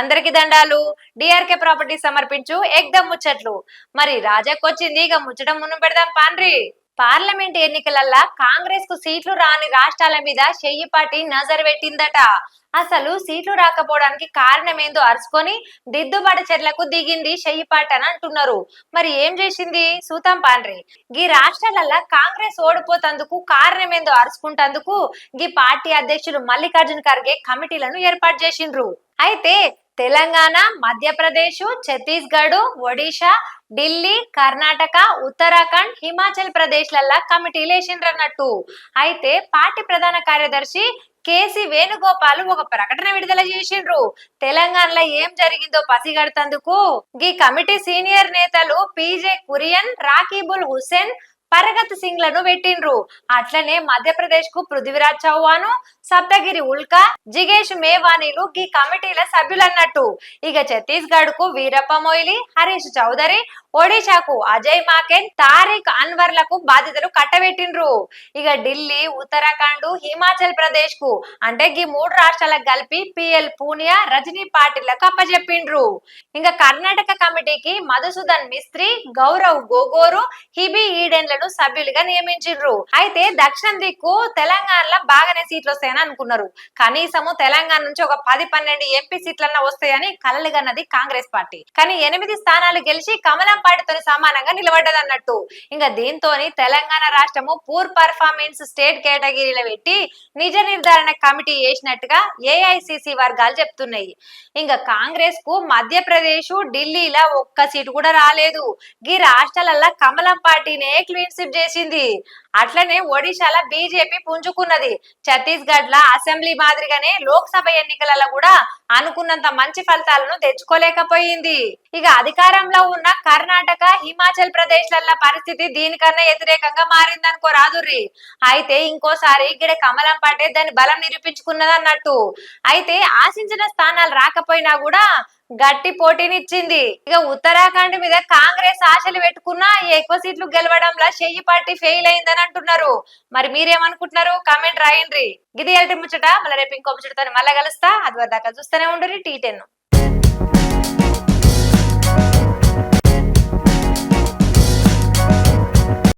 అందరికి దండాలు. DRK property సమర్పించు. ఎగ్దమ్ ముచ్చట్లు. మరి రాజాకొచ్చింది ఇక ముచ్చటం మున్ను పెడదాం పాండ్రి. పార్లమెంట్ ఎన్నికలల్లా కాంగ్రెస్కు సీట్లు రాని రాష్ట్రాల మీద చెయ్యిపాటి నజర్ పెట్టిందట. అసలు సీట్లు రాకపోవడానికి కారణం ఏందో అరుచుకొని దిద్దుబాటు చర్యలకు దిగింది చెయ్యిపాటి అని అంటున్నారు. మరి ఏం చేసింది? సూతం పాండ్రి. గీ రాష్ట్రాలల్లా కాంగ్రెస్ ఓడిపోతందుకు కారణం ఏందో అరుచుకుంటందుకు గీ పార్టీ అధ్యక్షులు మల్లికార్జున ఖర్గే కమిటీలను ఏర్పాటు చేసిండ్రు. అయితే తెలంగాణ మధ్యప్రదేశ్ ఛత్తీస్గఢ్ ఒడిశా ఢిల్లీ కర్ణాటక ఉత్తరాఖండ్ హిమాచల్ ప్రదేశ్ లల్లా కమిటీలు వేసిండ్రన్నట్టు అయితే పార్టీ ప్రధాన కార్యదర్శి కేసీ వేణుగోపాల్ ఒక ప్రకటన విడుదల చేసిండ్రు. తెలంగాణలో ఏం జరిగిందో పసిగడుతందుకు. ఈ కమిటీ సీనియర్ నేతలు పీజే కురియన్ రాకీబుల్ హుస్సేన్ పరగత్ సింగ్లను పెట్టిండ్రు. అట్లనే మధ్యప్రదేశ్కు పృథ్వీరాజ్ చౌహాను సప్తగిరి ఉల్కా జిగేష్ మేవానీలు ఈ కమిటీల సభ్యులన్నట్టు. ఇక ఛత్తీస్గఢ్కు వీరప్ప మొయిలి హరీష్ చౌదరి ఒడిశాకు అజయ్ మాకెన్ తారిక్ అన్వర్లకు బాధ్యతలు కట్టబెట్టిండ్రు. ఇక ఢిల్లీ ఉత్తరాఖండ్ హిమాచల్ ప్రదేశ్కు అంటే ఈ మూడు రాష్ట్రాలకు కలిపి పిఎల్ పూనియా రజనీ పాటిల్లకు అప్పచెప్పిండ్రు ఇంకా కర్ణాటక కమిటీకి మధుసూదన్ మిస్త్రి గౌరవ్ గోగోరు హిబి ఈడెన్లను సభ్యులుగా నియమించిండ్రు. అయితే దక్షిణ దిక్కు తెలంగాణలో బాగానే సీట్లు వస్తాయని అనుకున్నారు. కనీసము తెలంగాణ నుంచి ఒక పది పన్నెండు ఎంపీ సీట్లన్నా వస్తాయని కలలుగన్నది కాంగ్రెస్ పార్టీ. కానీ ఎనిమిది స్థానాలు గెలిచి కమలం పార్టీతో సమానంగా నిలబడ్డది అన్నట్టు ఇంకా దీంతో తెలంగాణ రాష్ట్రము పూర్ పర్ఫార్మెన్స్ స్టేట్ కేటగిరీలో పెట్టి నిజ నిర్ధారణ కమిటీ వేసినట్టుగా ఏఐసిసి వర్గాలు చెప్తున్నాయి. ఇంకా కాంగ్రెస్కు మధ్యప్రదేశ్ ఢిల్లీలో ఒక్క సీటు కూడా రాలేదు. ఈ రాష్ట్రాలల్లో కమలం పార్టీనే క్లీన్ స్విప్ చేసింది. అట్లనే ఒడిశాలో బీజేపీ పుంజుకున్నది. ఛత్తీస్గఢ్ లా అసెంబ్లీ మాదిరిగానే లోక్సభ ఎన్నికలలో కూడా అనుకున్నంత మంచి ఫలితాలను తెచ్చుకోలేకపోయింది. ఇక అధికారంలో ఉన్న కర్ణాటక హిమాచల్ ప్రదేశ్ లల్ల పరిస్థితి దీనికన్నా వ్యతిరేకంగా మారిందనుకో రాదుర్రి. అయితే ఇంకోసారి ఇక్కడ కమలం పట్టే దాని బలం నిరూపించుకున్నది అన్నట్టు అయితే ఆశించిన స్థానాలు రాకపోయినా కూడా గట్టి పోటీనిచ్చింది. ఇక ఉత్తరాఖండ్ మీద కాంగ్రెస్ ఆశలు పెట్టుకున్నా ఎక్కువ సీట్లు గెలవడంలో చెయ్యి పార్టీ ఫెయిల్ అయిందని అంటున్నారు మరి మీరేమనుకుంటున్నారు? కామెంట్ రాయండి. ఇది ఎల్టీ ముచ్చట. మళ్ళీ రేపు ఇంకో ముచ్చటతో మళ్ళీ కలుస్తా. అది దాకా చూస్తూనే ఉండరు టీ టెన్.